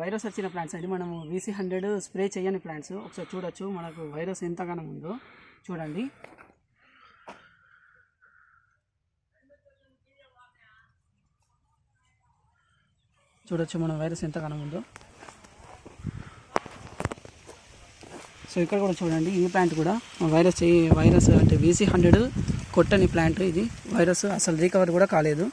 Virus వచ్చిన plants అండి మనము వీసీ హండ్రెడ్ స్ప్రే చేయని ప్లాంట్స్ ఒకసారి చూడొచ్చు. మనకు వైరస్ ఎంతగానో ఉందో చూడండి. చూడొచ్చు మనం వైరస్ ఎంతగానో ఉందో. సో ఇక్కడ కూడా చూడండి ఈ ప్లాంట్ కూడా వైరస్ వైరస్ అంటే వీసీ హండ్రెడ్ కొట్టని ప్లాంట్ ఇది. వైరస్ అసలు రికవర్ కూడా కాలేదు.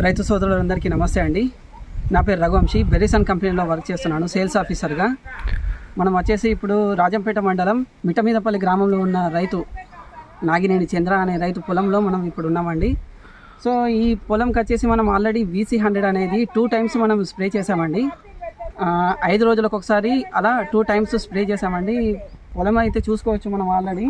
రైతు సోదరులందరికీ నమస్తే అండి. నా పేరు రఘువంశీ. బెరిసన్ కంపెనీలో వర్క్ చేస్తున్నాను సేల్స్ ఆఫీసర్గా. మనం వచ్చేసి ఇప్పుడు రాజంపేట మండలం మిఠమీదపల్లి గ్రామంలో ఉన్న రైతు నాగినేని చంద్ర అనే రైతు పొలంలో మనం ఇప్పుడు ఉన్నామండి. సో ఈ పొలంకి వచ్చేసి మనం ఆల్రెడీ వీసీ హండ్రెడ్ అనేది టూ టైమ్స్ మనం స్ప్రే చేసామండి ఐదు రోజులకు ఒకసారి అలా టూ టైమ్స్ స్ప్రే చేసామండి పొలం అయితే చూసుకోవచ్చు మనం ఆల్రెడీ.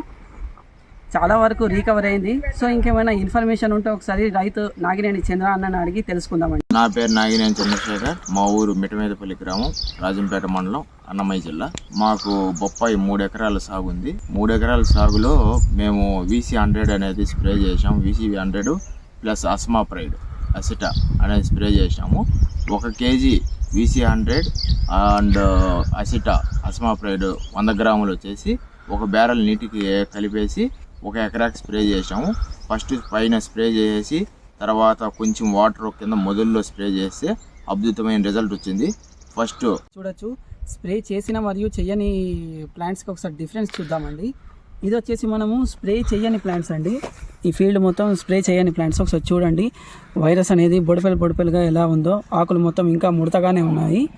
చాలా వరకు రీకవర్ అయింది. సో ఇంకేమైనా ఇన్ఫర్మేషన్ ఉంటే ఒకసారి రైతు నాగినేని చంద్ర అన్నని అడిగి తెలుసుకుందామండి. నా పేరు నాగినేని చంద్రశేఖర్. మా ఊరు మిటమీదపల్లి గ్రామం రాజంపేట మండలం అన్నమయ్య జిల్లా. మాకు బొప్పాయి మూడు ఎకరాల సాగు ఉంది. మూడు ఎకరాల సాగులో మేము వీసీ హండ్రెడ్ అనేది స్ప్రే చేసాం వీసీ హండ్రెడ్ ప్లస్ అస్మా ప్రైడ్ అసిటా అనేది స్ప్రే చేసాము ఒక kg V C hundred and అసిటా అస్మా ప్రైడ్ వంద గ్రాములు వచ్చేసి ఒక బ్యారెల్ నీటికి కలిపేసి ఒక ఎకరాకి స్ప్రే చేసాము ఫస్ట్ పైన స్ప్రే చేసి తర్వాత కొంచెం వాటర్ కింద మొదల్లో స్ప్రే చేస్తే అద్భుతమైన రిజల్ట్ వచ్చింది. ఫస్ట్ చూడొచ్చు. స్ప్రే చేసిన మరియు చెయ్యని ప్లాంట్స్కి ఒకసారి డిఫరెన్స్ చూద్దామండి. ఇది వచ్చేసి మనము స్ప్రే చేయని ప్లాంట్స్ అండి. ఈ ఫీల్డ్ మొత్తం స్ప్రే చేయని ప్లాంట్స్. ఒకసారి చూడండి. వైరస్ అనేది బొడిపెలు బొడిపెలుగా ఎలా ఉందో ఆకులు మొత్తం ఇంకా ముడతగానే ఉన్నాయి.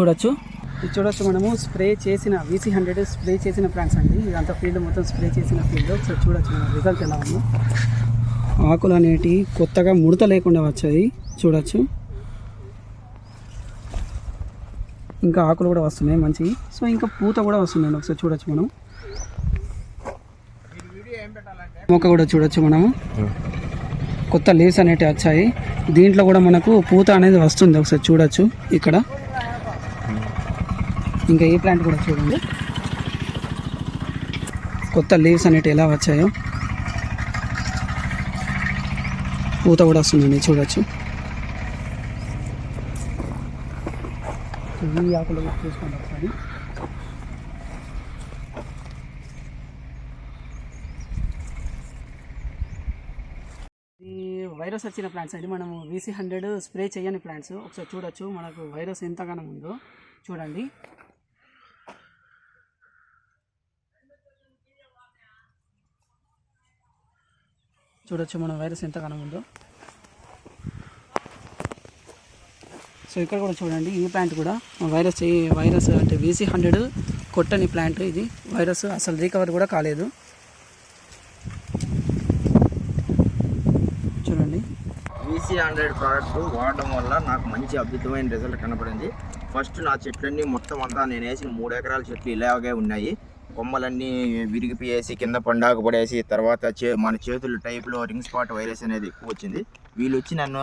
చూడొచ్చు. ఇది చూడొచ్చు మనము. స్ప్రే చేసిన వీసీ హండ్రెడ్ స్ప్రే చేసిన ప్లాంట్స్ అండి. ఇదంతా ఫీల్డ్ మొత్తం స్ప్రే చేసిన ఫీల్డ్ ఒకసారి చూడొచ్చు మనం రిజల్ట్ ఎలా ఉందో. ఆకులు అనేటివి కొత్తగా ముడత లేకుండా వచ్చాయి. చూడొచ్చు. ఇంకా ఆకులు కూడా వస్తున్నాయి మంచివి. సో ఇంకా పూత కూడా వస్తుందండి. ఒకసారి చూడొచ్చు మనం. మొక్క కూడా చూడొచ్చు మనము. కొత్త లీవ్స్ అనేటివి వచ్చాయి. దీంట్లో కూడా మనకు పూత అనేది వస్తుంది. ఒకసారి చూడొచ్చు. ఇక్కడ. ఇంకా ఈ ప్లాంట్ కూడా చూడండి. కొత్త లీవ్స్ అనేటివి ఎలా వచ్చాయో. పూత కూడా వస్తుందండి చూడొచ్చు. ఈ ఆకులు కూడా చూసుకోండి ఒకసారి. ఈ వైరస్ వచ్చిన ప్లాంట్స్ అండి మనము వీసీ హండ్రెడ్ స్ప్రే చేయని ప్లాంట్స్ ఒకసారి చూడొచ్చు మనకు వైరస్ ఎంతగానో ఉందో. చూడండి. చూడొచ్చు మన వైరస్ ఎంత ఉందో. సో ఇక్కడ కూడా చూడండి ఈ ప్లాంట్ కూడా వైరస్ వైరస్ అంటే వీసీ హండ్రెడ్ కొట్టని ప్లాంట్ ఇది. వైరస్ అసలు రీకవర్ కూడా కాలేదు. చూడండి. వీసీ హండ్రెడ్ ప్రోడక్ట్ వాడడం వల్ల నాకు మంచి అద్భుతమైన రిజల్ట్ కనపడింది. ఫస్ట్ నా చెట్లన్నీ మొత్తం అంతా నేను వేసిన మూడు ఎకరాల చెట్లు ఇలాగే ఉన్నాయి. కొమ్మలన్నీ విరిగిపోయేసి కింద పండాకు పడేసి తర్వాత చే మన చేతుల టైప్లో రింగ్ స్పాట్ వైరస్ అనేది ఎక్కువ వచ్చింది వీళ్ళు వచ్చి నన్ను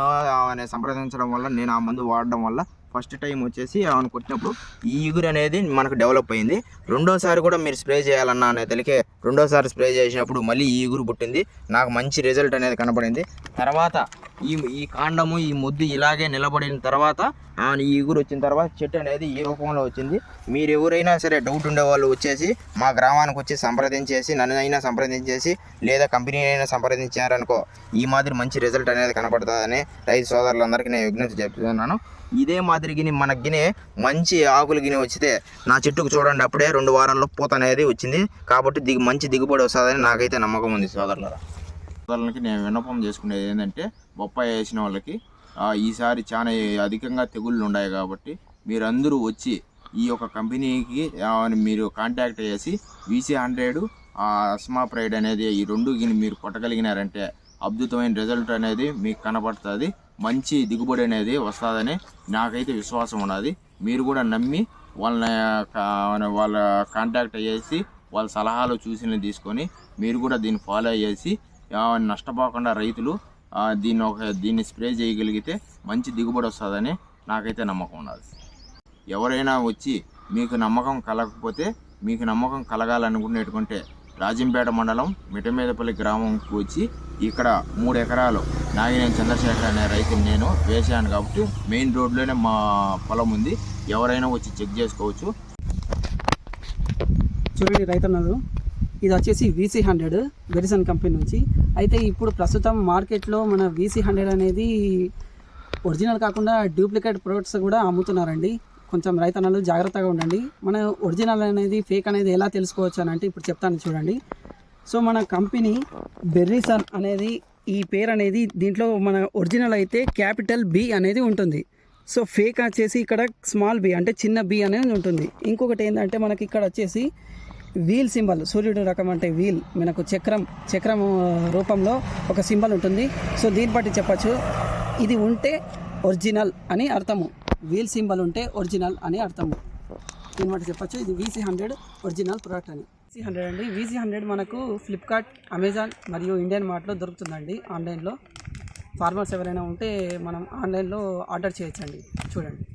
సంప్రదించడం వల్ల నేను ఆ మందు వాడడం వల్ల ఫస్ట్ టైం వచ్చేసి ఆమెను కొట్టినప్పుడు ఈ ఇగురు అనేది మనకు డెవలప్ అయింది. రెండోసారి కూడా మీరు స్ప్రే చేయాలన్నా అనే తెలికే రెండోసారి స్ప్రే చేసినప్పుడు మళ్ళీ ఈ ఇగురు పుట్టింది. నాకు మంచి రిజల్ట్ అనేది కనపడింది. తర్వాత ఈ ఈ కాండము ఈ ముద్దు ఇలాగే నిలబడిన తర్వాత ఆమె ఈ ఇగురు వచ్చిన తర్వాత చెట్టు అనేది ఈ రూపంలో వచ్చింది? మీరు ఎవరైనా సరే డౌట్ ఉండే వాళ్ళు వచ్చేసి మా గ్రామానికి వచ్చి సంప్రదించేసి నన్ను అయినా సంప్రదించేసి లేదా కంపెనీ అయినా సంప్రదించారనుకో ఈ మాదిరి మంచి రిజల్ట్ అనేది కనపడుతుందని రైతు సోదరులందరికీ నేను విజ్ఞప్తి చెప్తున్నాను ఇదే మాదిరి గిని మనకి గిని మంచి ఆకులు గిని వచ్చితే నా చెట్టుకు చూడండి అప్పుడే రెండు వారాల్లో పూత అనేది వచ్చింది. కాబట్టి దిగు మంచి దిగుబడి వస్తుందని నాకైతే నమ్మకం ఉంది సోదరులరా. సోదరులకి నేను విన్నపం చేసుకునేది ఏంటంటే బొప్పాయి వేసిన వాళ్ళకి ఈసారి చాలా అధికంగా తెగుళ్ళు ఉన్నాయి కాబట్టి మీరందరూ వచ్చి ఈ యొక్క కంపెనీకి మీరు కాంటాక్ట్ చేసి వీసీ హండ్రెడ్ అస్మా ప్రైడ్ అనేది ఈ రెండు గిని మీరు కొట్టగలిగినారంటే అద్భుతమైన రిజల్ట్ అనేది మీకు కనపడుతుంది. మంచి దిగుబడి అనేది వస్తుందని నాకైతే విశ్వాసం ఉన్నది. మీరు కూడా నమ్మి వాళ్ళని వాళ్ళ కాంటాక్ట్ అయ్యేసి వాళ్ళ సలహాలు చూసి తీసుకొని మీరు కూడా దీన్ని ఫాలో అయ్యేసి నష్టపోకుండా రైతులు దీన్ని ఒక దీన్ని స్ప్రే చేయగలిగితే మంచి దిగుబడి వస్తుందని నాకైతే నమ్మకం ఉన్నది. ఎవరైనా వచ్చి మీకు నమ్మకం కలగకపోతే మీకు నమ్మకం కలగాలనుకునేటుకుంటే రాజంపేట మండలం మిటమీదపల్లి గ్రామంకి వచ్చి ఇక్కడ మూడు ఎకరాలు నాగినేని చంద్రశేఖర్ అనే రైతుని నేను వేసాను కాబట్టి మెయిన్ రోడ్లోనే మా పొలం ఉంది. ఎవరైనా వచ్చి చెక్ చేసుకోవచ్చు. చూడండి రైతన్నలు ఇది వచ్చేసి వీసీ హండ్రెడ్ వెరిసన్ కంపెనీ నుంచి. అయితే ఇప్పుడు ప్రస్తుతం మార్కెట్లో మన వీసీ హండ్రెడ్ అనేది ఒరిజినల్ కాకుండా డూప్లికేట్ ప్రొడక్ట్స్ కూడా అమ్ముతున్నారండి. కొంచెం రైతన్నలు జాగ్రత్తగా ఉండండి. మన ఒరిజినల్ అనేది ఫేక్ అనేది ఎలా తెలుసుకోవచ్చు అని అంటే ఇప్పుడు చెప్తాను చూడండి. సో మన కంపెనీ బెర్రీసన్ అనేది ఈ పేరు అనేది దీంట్లో మన ఒరిజినల్ అయితే క్యాపిటల్ బి అనేది ఉంటుంది. సో ఫేక్ వచ్చేసి ఇక్కడ స్మాల్ బి అంటే చిన్న బి అనేది ఉంటుంది. ఇంకొకటి ఏంటంటే మనకి ఇక్కడ వచ్చేసి వీల్ సింబల్ సూర్యుడు రకం అంటే వీల్ మనకు చక్రం చక్రం రూపంలో ఒక సింబల్ ఉంటుంది. సో దీన్ని బట్టి చెప్పచ్చు. ఇది ఉంటే ఒరిజినల్ అని అర్థము. వీల్ సింబల్ ఉంటే ఒరిజినల్ అని అర్థము. దీన్ని బట్టి చెప్పచ్చు. ఇది వీసీ హండ్రెడ్ ఒరిజినల్ ప్రోడక్ట్ అని. వీసీ హండ్రెడ్ అండి. వీసీ హండ్రెడ్ మనకు ఫ్లిప్కార్ట్ అమెజాన్ మరియు ఇండియన్ మార్ట్లో దొరుకుతుందండి ఆన్లైన్లో. ఫార్మర్స్ ఎవరైనా ఉంటే మనం ఆన్లైన్లో ఆర్డర్ చేయొచ్చండి. చూడండి.